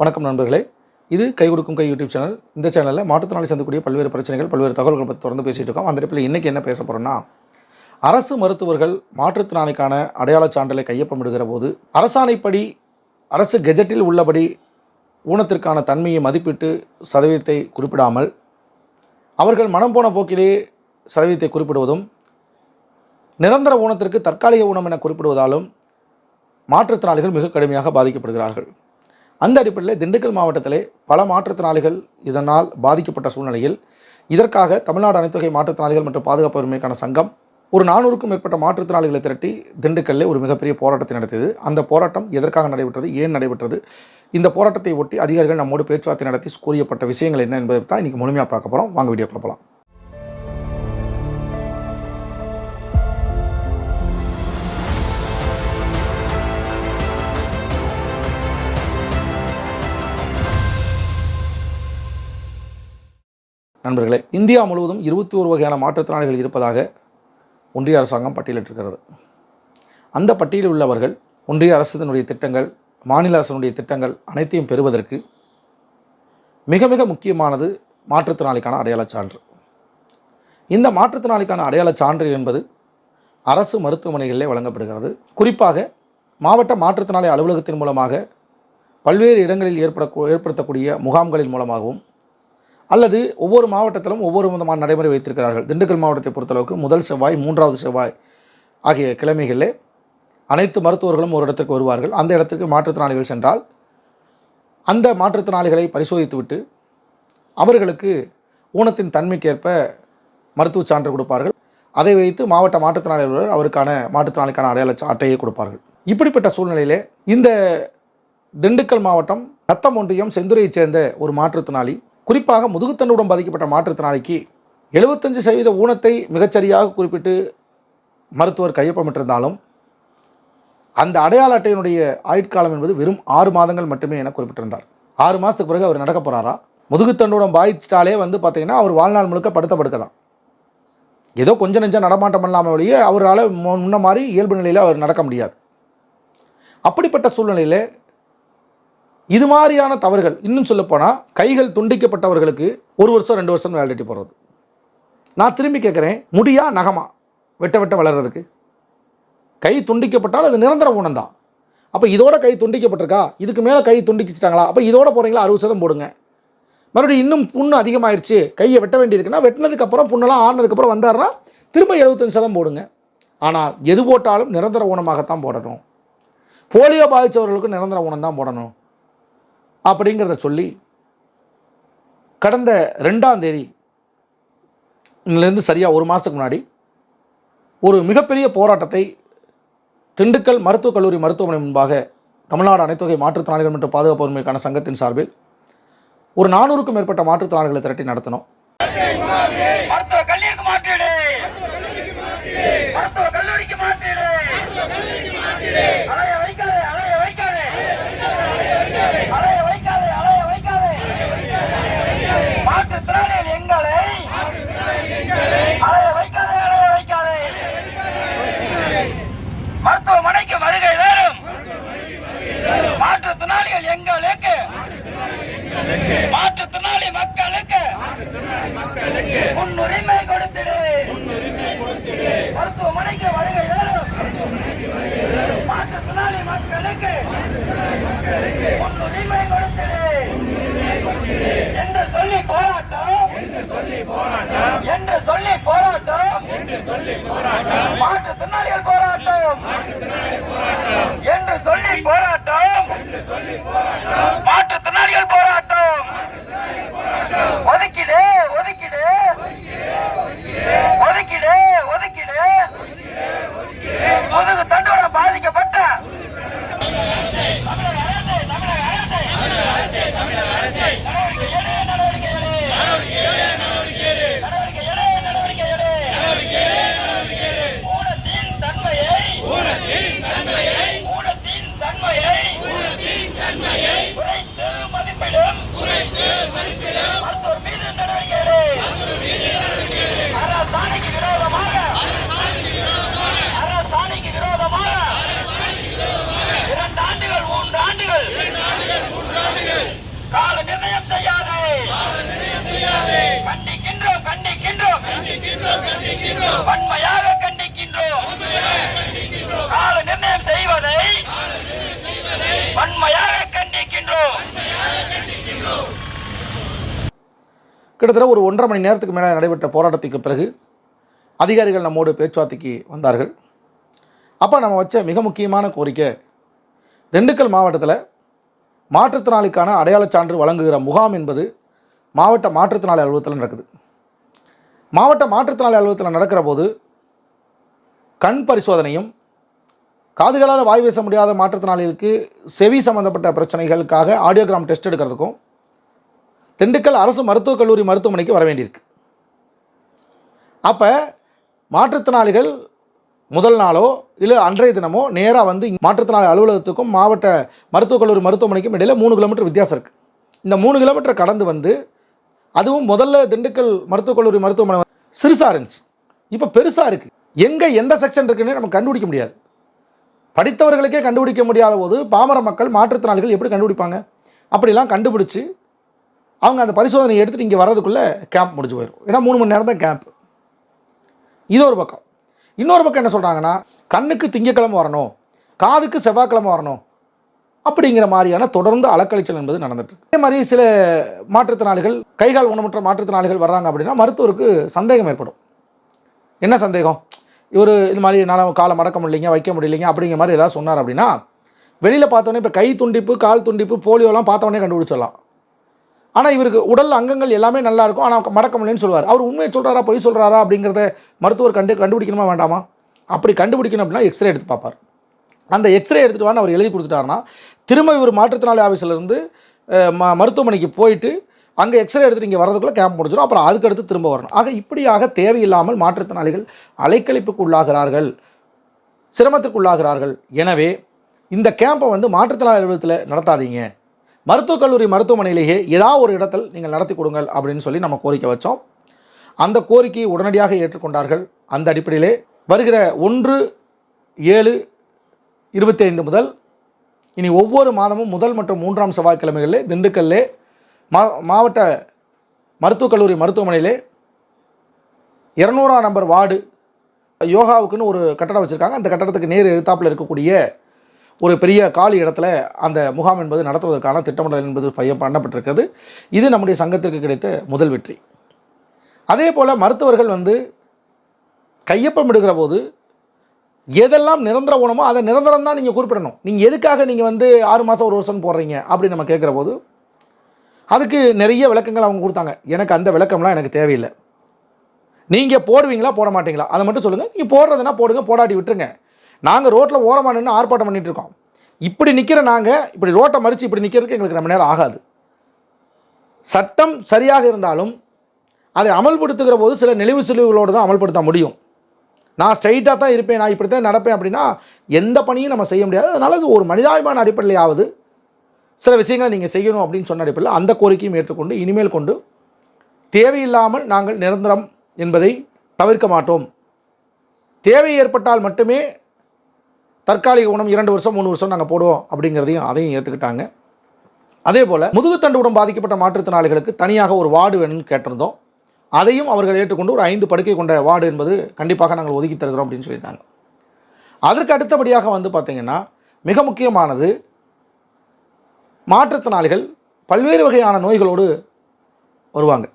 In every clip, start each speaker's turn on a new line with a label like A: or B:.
A: வணக்கம் நண்பர்களே. இது கை கொடுக்கும் கை யூடியூப் சேனல். இந்த சேனலில் மாற்றுத்திறனாளி சந்திக்கக்கூடிய பல்வேறு பிரச்சனைகள் பல்வேறு தகவல்கள் பற்றி தொடர்ந்து பேசிகிட்டு இருக்கோம். அந்த இடத்துல இன்றைக்கி என்ன பேச போகிறோம்னா அரசு மருத்துவர்கள் மாற்றுத்திறனாளிக்கான அடையாளச் சான்றிதழை கையொப்பமிடுகிற போது அரசாணைப்படி அரசு கெஜெட்டில் உள்ளபடி ஊனத்திற்கான தன்மையை மதிப்பிட்டு சதவீதத்தை குறிப்பிடாமல் அவர்கள் மனம் போன போக்கிலே சதவீதத்தை குறிப்பிடுவதும் நிரந்தர ஊனத்திற்கு தற்காலிக ஊனம் என குறிப்பிடுவதாலும் மாற்றுத்திறனாளிகள் மிக கடுமையாக பாதிக்கப்படுகிறார்கள். அந்த அடிப்படையில் திண்டுக்கல் மாவட்டத்திலே பல மாற்றுத்திறனாளிகள் இதனால் பாதிக்கப்பட்ட சூழ்நிலையில் இதற்காக தமிழ்நாடு அனைத்துகை மாற்றுத்திறனாளிகள் மற்றும் பாதுகாப்பு உரிமைக்கான சங்கம் ஒரு நானூறுக்கும் மேற்பட்ட மாற்றுத்திறனாளிகளை திரட்டி திண்டுக்கல்ல ஒரு மிகப்பெரிய போராட்டத்தை நடத்தியது. அந்த போராட்டம் எதற்காக நடைபெற்றது ஏன் நடைபெற்றது இந்த போராட்டத்தை ஒட்டி அதிகாரிகள் நம்மோடு பேச்சுவார்த்தை நடத்தி கூறியப்பட்ட விஷயங்கள் என்ன என்பதை தான் இன்றைக்கி முழுமையாக பார்க்க போகிறோம் வாங்க வீடியோக்குள்ள போகலாம் நண்பர்களே இந்தியா முழுவதும் இருபத்தி ஒரு வகையான மாற்றுத்திறனாளிகள் இருப்பதாக ஒன்றிய அரசாங்கம் பட்டியலிட்டிருக்கிறது. அந்த பட்டியலில் உள்ளவர்கள் ஒன்றிய அரசினுடைய திட்டங்கள் மாநில அரசினுடைய திட்டங்கள் அனைத்தையும் பெறுவதற்கு மிக மிக முக்கியமானது மாற்றுத்திறனாளிக்கான அடையாளச் சான்று. இந்த மாற்றுத்திறனாளிக்கான அடையாளச் சான்று என்பது அரசு மருத்துவமனைகளிலே வழங்கப்படுகிறது. குறிப்பாக மாவட்ட மாற்றுத்திறனாளி அலுவலகத்தின் மூலமாக பல்வேறு இடங்களில் ஏற்பட ஏற்படுத்தக்கூடிய முகாம்களின் மூலமாகவும் அல்லது ஒவ்வொரு மாவட்டத்திலும் ஒவ்வொரு விதமான நடைமுறை வைத்திருக்கிறார்கள். திண்டுக்கல் மாவட்டத்தை பொறுத்தளவுக்கு முதல் செவ்வாய் மூன்றாவது செவ்வாய் ஆகிய கிழமைகளிலே அனைத்து மருத்துவர்களும் ஒரு இடத்திற்கு வருவார்கள். அந்த இடத்திற்கு மாற்றுத்திறனாளிகள் சென்றால் அந்த மாற்றுத்திறனாளிகளை பரிசோதித்துவிட்டு அவர்களுக்கு ஊனத்தின் தன்மைக்கேற்ப மருத்துவச் சான்று கொடுப்பார்கள். அதை வைத்து மாவட்ட மாற்றுத்திறனாளிகள் அவருக்கான மாற்றுத்திறனாளிக்கான அடையாள அட்டையை கொடுப்பார்கள். இப்படிப்பட்ட சூழ்நிலையிலே இந்த திண்டுக்கல் மாவட்டம் ரத்தம் ஒன்றியம் செந்துரையைச் சேர்ந்த ஒரு மாற்றுத்திறனாளி குறிப்பாக முதுகுத்தண்டுடன் பாதிக்கப்பட்ட மாற்றுத்திறனாளிக்கு எழுபத்தஞ்சு சதவீத ஊனத்தை மிகச்சரியாக குறிப்பிட்டு மருத்துவர் கையொப்பமிட்டிருந்தாலும் அந்த அடையாள அட்டையினுடைய ஆயுட்காலம் என்பது வெறும் ஆறு மாதங்கள் மட்டுமே என குறிப்பிட்டிருந்தார். ஆறு மாதத்துக்கு பிறகு அவர் நடக்க போகிறாரா முதுகுத்தண்டுடன் பாதிச்சிட்டாலே வந்து பார்த்தீங்கன்னா அவர் வாழ்நாள் முழுக்க படுத்த படுக்க தான் ஏதோ கொஞ்சம் நெஞ்சம் நடமாட்டம் இல்லாமல் வழியே அவரால் முன்ன மாதிரி இயல்பு நிலையில் அவர் நடக்க முடியாது. அப்படிப்பட்ட சூழ்நிலையில் இது மாதிரியான தவறுகள் இன்னும் சொல்லப்போனால் கைகள் துண்டிக்கப்பட்டவர்களுக்கு ஒரு வருஷம் ரெண்டு வருஷம் வேலிட்டி போடுறது. நான் திரும்பி கேட்குறேன் முடியா நகமா? வெட்ட வெட்ட வளர்றதுக்கு. கை துண்டிக்கப்பட்டால் அது நிரந்தர ஊனம் தான் அப்போ இதோட கை துண்டிக்கப்பட்டிருக்கா? இதுக்கு மேலே கை துண்டிக்கிச்சிட்டாங்களா அப்போ இதோட போகிறீங்களா அறுபது சதம் போடுங்க. மறுபடியும் இன்னும் புண்ணு அதிகமாயிருச்சு. கையை வெட்ட வேண்டியிருக்குன்னா வெட்டினதுக்கப்புறம் புண்ணெல்லாம் ஆனதுக்கப்புறம் வந்தாருன்னா திரும்ப எழுபத்தஞ்சு சதம் போடுங்க. ஆனால் எது போட்டாலும் நிரந்தர ஊனமாகத்தான் போடணும். போலியோ பாதித்தவர்களுக்கு நிரந்தர ஊனம் தான் போடணும். அப்படிங்கிறத சொல்லி கடந்த ரெண்டாம் தேதி இருந்து சரியாக ஒரு மாதத்துக்கு முன்னாடி ஒரு மிகப்பெரிய போராட்டத்தை திண்டுக்கல் மருத்துவக் கல்லூரி மருத்துவமனை முன்பாக தமிழ்நாடு அனைத்தொகை மாற்றுத்திறனாளிகள் மற்றும் பாதுகாப்பு உரிமைக்கான சங்கத்தின் சார்பில் ஒரு நானூறுக்கும் மேற்பட்ட மாற்றுத்திறனாளிகளை திரட்டி நடத்தினோம்.
B: மருத்துவ கல்லூரிக்கு மாற்றீடு. முன்னுரிமை கொடுத்திடு. மருத்துவமனைக்கு வருகை வேறும் மாற்றுத்திறனாளி மக்களுக்கு முன்னுரிமை கொடுத்திடு என்று சொல்லி போராட்டம் என்று சொல்லி போராட்டம் மாற்றுத்திறனாளிகள் போராட்டம் என்று சொல்லி போராட்டம் மாற்றுத்திறனாளிகள் போராட்டம் ஒதுக்கிடு ஒதுக்கிடு வன்மையாக கண்டிக்கின்றோம் கால நிர்ணயம் செய்வதை வன்மையாக கண்டிக்கின்றோம்
A: கிட்டத்தட்ட ஒரு ஒன்றரை மணி நேரத்துக்கு மேலே நடைபெற்ற போராட்டத்துக்கு பிறகு அதிகாரிகள் நம்மோடு பேச்சுவார்த்தைக்கு வந்தார்கள். அப்போ நம்ம வச்ச மிக முக்கியமான கோரிக்கை திண்டுக்கல் மாவட்டத்தில் மாற்றுத்திறனாளிக்கான அடையாளச் சான்று வழங்குகிற முகாம் என்பது மாவட்ட மாற்றுத்திறனாளி அலுவலகத்தில் நடக்குது. மாவட்ட மாற்றுத்திறனாளி அலுவலகத்தில் நடக்கிற போது கண் பரிசோதனையும் காதுகளால் வாய் பேச முடியாத மாற்றுத்திறனாளிகளுக்கு செவி சம்பந்தப்பட்ட பிரச்சனைகளுக்காக ஆடியோகிராம் டெஸ்ட் எடுக்கிறதுக்கும் திண்டுக்கல் அரசு மருத்துவக் கல்லூரி மருத்துவமனைக்கு வர வேண்டியிருக்கு. அப்போ மாற்றுத்திறனாளிகள் முதல் நாளோ இல்லை அன்றைய தினமோ நேராக வந்து மாற்றுத்திறனாளி அலுவலகத்துக்கும் மாவட்ட மருத்துவக் கல்லூரி மருத்துவமனைக்கும் இடையில் மூணு கிலோமீட்டர் வித்தியாசம் இருக்குது இந்த மூணு கிலோமீட்டர் கடந்து வந்து அதுவும் முதல்ல திண்டுக்கல் மருத்துவக் கல்லூரி மருத்துவமனை சிறுசாக இருந்துச்சு. இப்போ பெருசாக இருக்குது எங்கே எந்த செக்ஷன் இருக்குன்னு நம்ம கண்டுபிடிக்க முடியாது. படித்தவர்களுக்கே கண்டுபிடிக்க முடியாத போது பாமர மக்கள் மாற்றுத்திறனாளிகள் எப்படி கண்டுபிடிப்பாங்க? அப்படிலாம் கண்டுபிடிச்சி அவங்க அந்த பரிசோதனை எடுத்துகிட்டு இங்கே வர்றதுக்குள்ளே கேம்ப் முடிஞ்சு போயிடும் ஏன்னா மூணு மணி நேரம் தான் கேம்ப் இது ஒரு பக்கம். இன்னொரு பக்கம் என்ன சொல்கிறாங்கன்னா கண்ணுக்கு திங்கக்கிழமை வரணும் காதுக்கு செவ்வாய்க்கிழமை வரணும் அப்படிங்கிற மாதிரியான தொடர்ந்து அலக்கழிச்சல் என்பது நடந்துட்டு இதே அதே மாதிரி சில மாற்றுத்திறனாளிகள் கைகால் ஊனமுற்ற மாற்றுத்திறனாளிகள் வர்றாங்க அப்படின்னா மருத்துவருக்கு சந்தேகம் ஏற்படும். என்ன சந்தேகம்? இவர் இது மாதிரி என்னால் காலை மடக்க முடியலைங்க வைக்க முடியலைங்க அப்படிங்கிற மாதிரி ஏதாவது சொன்னார் அப்படின்னா வெளியில் பார்த்தோன்னே இப்போ கை துண்டிப்பு கால் துண்டிப்பு போலியோலாம் பார்த்தோன்னே கண்டுபிடிச்சிடலாம். ஆனால் இவருக்கு உடல் அங்கங்கள் எல்லாமே நல்லா இருக்கும். ஆனால் மடக்க முடியலன்னு சொல்லுவார். அவர் உண்மையை சொல்கிறாரா பொய் சொல்கிறாரா அப்படிங்கிறத மருத்துவர் கண்டு கண்டுபிடிக்கணுமா வேண்டாமா? அப்படி கண்டுபிடிக்கணும் அப்படின்னா எக்ஸ்ரே எடுத்து பார்ப்பார். அந்த எக்ஸ்ரே எடுத்துகிட்டு வான்னு அவர் எழுதி கொடுத்துட்டாருன்னா திரும்ப இவர் மாற்றுத்திறனாளி ஆஃபீஸிலேருந்து ம மருத்துவமனைக்கு போயிட்டு அங்கே எக்ஸ்ரே எடுத்து இங்கே வரதுக்குள்ளே கேம்ப் முடிஞ்சிடும். அப்புறம் அதுக்கடுத்து திரும்ப வரணும். ஆக இப்படியாக தேவையில்லாமல் மாற்றுத்திறனாளிகள் அலைக்கழிப்புக்கு உள்ளாகிறார்கள். சிரமத்துக்குள்ளாகிறார்கள் எனவே இந்த கேம்பை வந்து மாற்றுத்திறனாளி அலுவலகத்தில் நடத்தாதீங்க. மருத்துவக் கல்லூரி மருத்துவமனையிலேயே ஏதாவது ஒரு இடத்தில் நீங்கள் நடத்தி கொடுங்கள் அப்படின்னு சொல்லி நம்ம கோரிக்கை வச்சோம். அந்த கோரிக்கையை உடனடியாக ஏற்றுக்கொண்டார்கள். அந்த அடிப்படையிலே வருகிற ஒன்று ஏழு இருபத்தி ஐந்து முதல் இனி ஒவ்வொரு மாதமும் முதல் மற்றும் மூன்றாம் செவ்வாய்க்கிழமைகளிலே திண்டுக்கல்லே மா மாவட்ட மருத்துவக் கல்லூரி மருத்துவமனையிலே இரநூறாம் நம்பர் வார்டு யோகாவுக்குன்னு ஒரு கட்டடம் வச்சுருக்காங்க. அந்த கட்டடத்துக்கு நேர் எதிர்த்தாப்பில் இருக்கக்கூடிய ஒரு பெரிய காலி இடத்துல அந்த முகாம் என்பது நடத்துவதற்கான திட்டமிடல் என்பது பைய- பண்ணப்பட்டிருக்கிறது. இது நம்முடைய சங்கத்திற்கு கிடைத்த முதல் வெற்றி. அதே போல் மருத்துவர்கள் வந்து கையொப்பம் இடுகிற போது எதெல்லாம் நிரந்தர ஊனமோ அதை நிரந்தரம் தான் நீங்கள் குறிப்பிடணும். நீங்கள் எதுக்காக நீங்கள் வந்து ஆறு மாதம் ஒரு வருஷம் போடுறீங்க அப்படின்னு நம்ம கேட்குற போது அதுக்கு நிறைய விளக்கங்கள் அவங்க கொடுத்தாங்க. எனக்கு அந்த விளக்கம்லாம் எனக்கு தேவையில்லை. நீங்கள் போடுவீங்களா? போட மாட்டீங்களா? அதை மட்டும் சொல்லுங்கள் நீங்கள் போடுறதுனா போடுங்க போடாட்டி விட்டுருங்க. நாங்கள் ரோட்டில் ஓரமாக நின்று ஆர்ப்பாட்டம் பண்ணிகிட்டு இருக்கோம். இப்படி நிற்கிற நாங்கள் இப்படி ரோட்டை மறித்து இப்படி நிற்கிறதுக்கு எங்களுக்கு ரொம்ப நேரம் ஆகாது. சட்டம் சரியாக இருந்தாலும் அதை அமல்படுத்துகிற போது சில நெளிவு சுழிவுகளோடு தான் அமல்படுத்த முடியும். நான் ஸ்ட்ரைட்டாக தான் இருப்பேன் நான் இப்படி தான் நடப்பேன் அப்படின்னா எந்த பணியும் நம்ம செய்ய முடியாது. அதனால் ஒரு மனிதாபிமான அடிப்படையிலாவது சில விஷயங்களை நீங்கள் செய்யணும் அப்படின்னு சொன்ன அடிப்படையில் அந்த கோரிக்கையும் ஏற்றுக்கொண்டு இனிமேல் கொண்டு தேவையில்லாமல் நாங்கள் நிரந்தரம் என்பதை தவிர்க்க மாட்டோம். தேவை ஏற்பட்டால் மட்டுமே தற்காலிக உணம் இரண்டு வருஷம் மூணு வருஷம் நாங்கள் போடுவோம் அப்படிங்கிறதையும் அதையும் ஏற்றுக்கிட்டாங்க அதே போல் முதுகுத்தண்டுடன் பாதிக்கப்பட்ட மாற்றுத்திறனாளிகளுக்கு தனியாக ஒரு வார்டு வேணும்னு கேட்டிருந்தோம். அதையும் அவர்கள் ஏற்றுக்கொண்டு ஒரு ஐந்து படுக்கை கொண்ட வார்டு என்பது கண்டிப்பாக நாங்கள் ஒதுக்கி தருகிறோம் அப்படின்னு சொல்லியிருந்தாங்க. அதற்கு அடுத்தபடியாக வந்து பார்த்திங்கன்னா மிக முக்கியமானது மாற்றுத்திறனாளிகள் பல்வேறு வகையான நோய்களோடு வருவாங்க.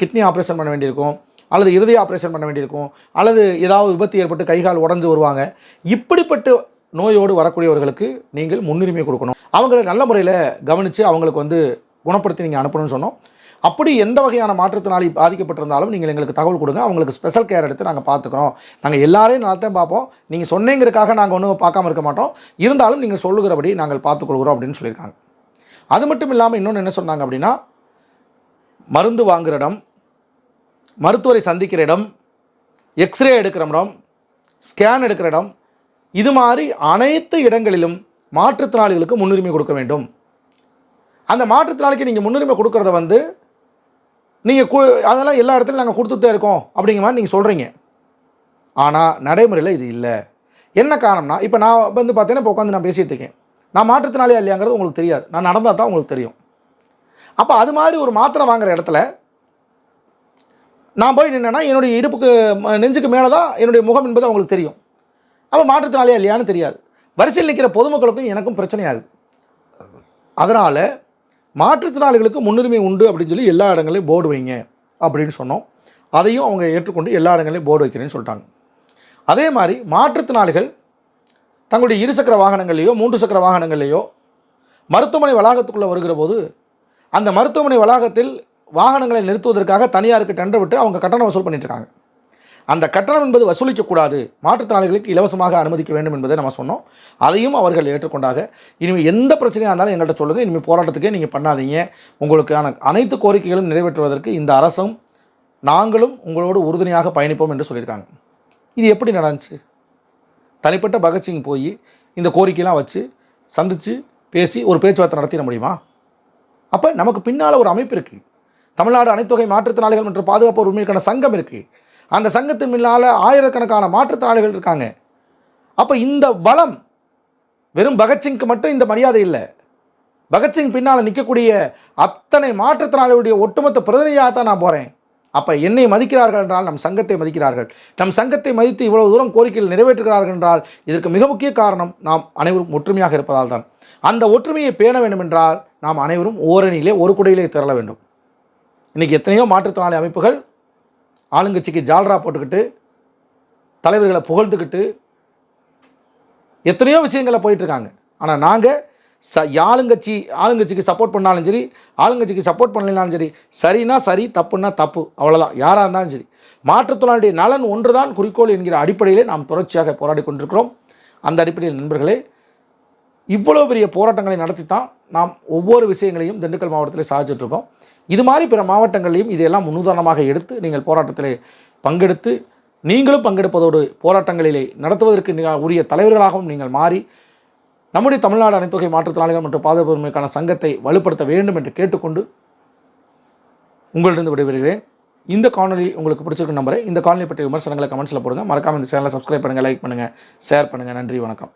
A: கிட்னி ஆப்ரேஷன் பண்ண வேண்டியிருக்கும் அல்லது இருதய ஆப்ரேஷன் பண்ண வேண்டியிருக்கும் அல்லது ஏதாவது விபத்து ஏற்பட்டு கைகால் உடஞ்சு வருவாங்க. இப்படிப்பட்ட நோயோடு வரக்கூடியவர்களுக்கு நீங்கள் முன்னுரிமை கொடுக்கணும். அவங்களை நல்ல முறையில் கவனித்து அவங்களுக்கு வந்து குணப்படுத்தி நீங்கள் அனுப்பணும்னு சொன்னோம். அப்படி எந்த வகையான மாற்றுத்திறனாளி பாதிக்கப்பட்டிருந்தாலும் நீங்கள் எங்களுக்கு தகவல் கொடுங்க. அவங்களுக்கு ஸ்பெஷல் கேர் எடுத்து நாங்கள் பார்த்துக்குறோம் நாங்கள் எல்லாரையும் நலத்தையும் பார்ப்போம். நீங்கள் சொன்னீங்கிறதுக்காக நாங்கள் ஒன்றும் பார்க்காம இருக்க மாட்டோம். இருந்தாலும் நீங்கள் சொல்லுகிறபடி நாங்கள் பார்த்துக்கொள்கிறோம் அப்படின்னு சொல்லியிருக்காங்க. அது மட்டும் இல்லாமல் இன்னொன்று என்ன சொன்னாங்க அப்படின்னா மருந்து வாங்குகிற இடம் மருத்துவரை சந்திக்கிற இடம் எக்ஸ்ரே எடுக்கிற இடம் ஸ்கேன் எடுக்கிற இடம் இது மாதிரி அனைத்து இடங்களிலும் மாற்றுத்திறனாளிகளுக்கு முன்னுரிமை கொடுக்க வேண்டும். அந்த மாற்றுத்திறனாளிக்கு நீங்கள் முன்னுரிமை கொடுக்கறத வந்து நீங்கள் கு அதெல்லாம் எல்லா இடத்துலையும் நாங்கள் கொடுத்துட்டே இருக்கோம் அப்படிங்கிற மாதிரி நீங்கள் சொல்கிறீங்க ஆனால் நடைமுறையில் இது இல்லை. என்ன காரணம்னா இப்போ நான் வந்து பார்த்தீங்கன்னா இப்போ உட்காந்து நான் பேசிகிட்டு இருக்கேன். நான் மாற்றுத்திறனாளியா இல்லையாங்கிறது உங்களுக்கு தெரியாது. நான் நடந்தால் தான் உங்களுக்கு தெரியும். அப்போ அது மாதிரி ஒரு மாத்திரை வாங்குகிற இடத்துல நான் போய் நின்னேன்னா என்னுடைய இடுப்புக்கு நெஞ்சுக்கு மேலே தான் என்னுடைய முகம் என்பது அவங்களுக்கு தெரியும். அப்போ மாற்றுத்திறனாளியா இல்லையான்னு தெரியாது. வரிசையில் நிற்கிற பொதுமக்களுக்கும் எனக்கும் பிரச்சனையாகுது. அதனால் மாற்றுத்திறனாளிகளுக்கு முன்னுரிமை உண்டு அப்படின்னு சொல்லி எல்லா இடங்களையும் போர்டு வைங்க அப்படின்னு சொன்னோம். அதையும் அவங்க ஏற்றுக்கொண்டு எல்லா இடங்களையும் போர்டு வைக்கிறேன்னு சொல்லிட்டாங்க. அதே மாதிரி மாற்றுத்திறனாளிகள் தங்களுடைய இருசக்கர வாகனங்களையோ மூன்று சக்கர வாகனங்களையோ மருத்துவமனை வளாகத்துக்குள்ளே வருகிற போது அந்த மருத்துவமனை வளாகத்தில் வாகனங்களை நிறுத்துவதற்காக தனியாருக்கு டெண்டர் விட்டு அவங்க கட்டணம் வசூல் பண்ணிட்டு அந்த கட்டணம் என்பது வசூலிக்கக்கூடாது. மாற்றுத்திறனாளிகளுக்கு இலவசமாக அனுமதிக்க வேண்டும் என்பதை நம்ம சொன்னோம். அதையும் அவர்கள் ஏற்றுக்கொண்டாக இனிமேல் எந்த பிரச்சனையாக இருந்தாலும் எங்கள்கிட்ட சொல்லுங்கள் இனிமேல் போராட்டத்துக்கே நீங்கள் பண்ணாதீங்க. உங்களுக்கான அனைத்து கோரிக்கைகளும் நிறைவேற்றுவதற்கு இந்த அரசும் நாங்களும் உங்களோடு உறுதுணையாக பயணிப்போம் என்று சொல்லியிருக்காங்க. இது எப்படி நடந்துச்சு? தனிப்பட்ட பகத்சிங் போய் இந்த கோரிக்கைலாம் வச்சு சந்தித்து பேசி ஒரு பேச்சுவார்த்தை நடத்திட முடியுமா? அப்போ நமக்கு பின்னால் ஒரு அமைப்பு இருக்குது தமிழ்நாடு அனைத்துகை மாற்றுத்திறனாளிகள் மற்றும் பாதுகாப்பு உரிமைக்கான சங்கம் இருக்குது அந்த சங்கத்தின் பின்னால் ஆயிரக்கணக்கான மாற்றுத்திறனாளிகள் இருக்காங்க. அப்போ இந்த பலம் வெறும் பகத்சிங்க்கு மட்டும் இந்த மரியாதை இல்லை. பகத்சிங் பின்னால் நிற்கக்கூடிய அத்தனை மாற்றுத்திறனாளிகளுடைய ஒட்டுமொத்த பிரதிநிதியாக தான் நான் போகிறேன் அப்போ என்னை மதிக்கிறார்கள் என்றால் நம் சங்கத்தை மதிக்கிறார்கள். நம் சங்கத்தை மதித்து இவ்வளவு தூரம் கோரிக்கைகள் நிறைவேற்றுகிறார்கள் என்றால் இதற்கு மிக முக்கிய காரணம் நாம் அனைவரும் ஒற்றுமையாக இருப்பதால் தான். அந்த ஒற்றுமையை பேண வேண்டும் என்றால் நாம் அனைவரும் ஓரணியிலே ஒரு குடையிலே திரள வேண்டும். இன்றைக்கி எத்தனையோ மாற்றுத்திறனாளி அமைப்புகள் ஆளுங்கட்சிக்கு ஜால்ரா போட்டுக்கிட்டு தலைவர்களை புகழ்ந்துக்கிட்டு எத்தனையோ விஷயங்களை போயிட்டுருக்காங்க. ஆனால் நாங்கள் ச ஆளுங்கட்சி ஆளுங்கட்சிக்கு சப்போர்ட் பண்ணாலும் சரி ஆளுங்கட்சிக்கு சப்போர்ட் பண்ணலனாலும் சரி சரினா சரி தப்புன்னா தப்பு அவ்வளோதான் யாராக இருந்தாலும் சரி. மாற்றுத்திறனாளியுடைய நலன் ஒன்றுதான் குறிக்கோள் என்கிற அடிப்படையிலே நாம் தொடர்ச்சியாக போராடி கொண்டிருக்கிறோம். அந்த அடிப்படையில் நண்பர்களே இவ்வளோ பெரிய போராட்டங்களை நடத்தி தான் நாம் ஒவ்வொரு விஷயங்களையும் திண்டுக்கல் மாவட்டத்தில் சாதிச்சிட்ருக்கோம். இது மாதிரி பிற மாவட்டங்களையும் இதையெல்லாம் முன்னுதாரணமாக எடுத்து நீங்கள் போராட்டத்தில் பங்கெடுத்து நீங்களும் பங்கெடுப்பதோடு போராட்டங்களிலே நடத்துவதற்கு உரிய தலைவர்களாகவும் நீங்கள் மாறி நம்முடைய தமிழ்நாடு அனைத்தொகை மாற்றுத்திறனாளிகள் மற்றும் பாதுகாப்பு உரிமைக்கான சங்கத்தை வலுப்படுத்த வேண்டும் என்று கேட்டுக்கொண்டு உங்களிடம் விடைபெறுகிறேன். இந்த காணொலி உங்களுக்கு பிடிச்சிருக்க நம்பரை இந்த காணொலி பற்றிய விமர்சனங்களை கமெண்ட்ஸில் போடுங்க. மறக்காமல் இந்த சேனலை சப்ஸ்கிரைப் பண்ணுங்கள் லைக் பண்ணுங்கள் ஷேர் பண்ணுங்கள் நன்றி வணக்கம்.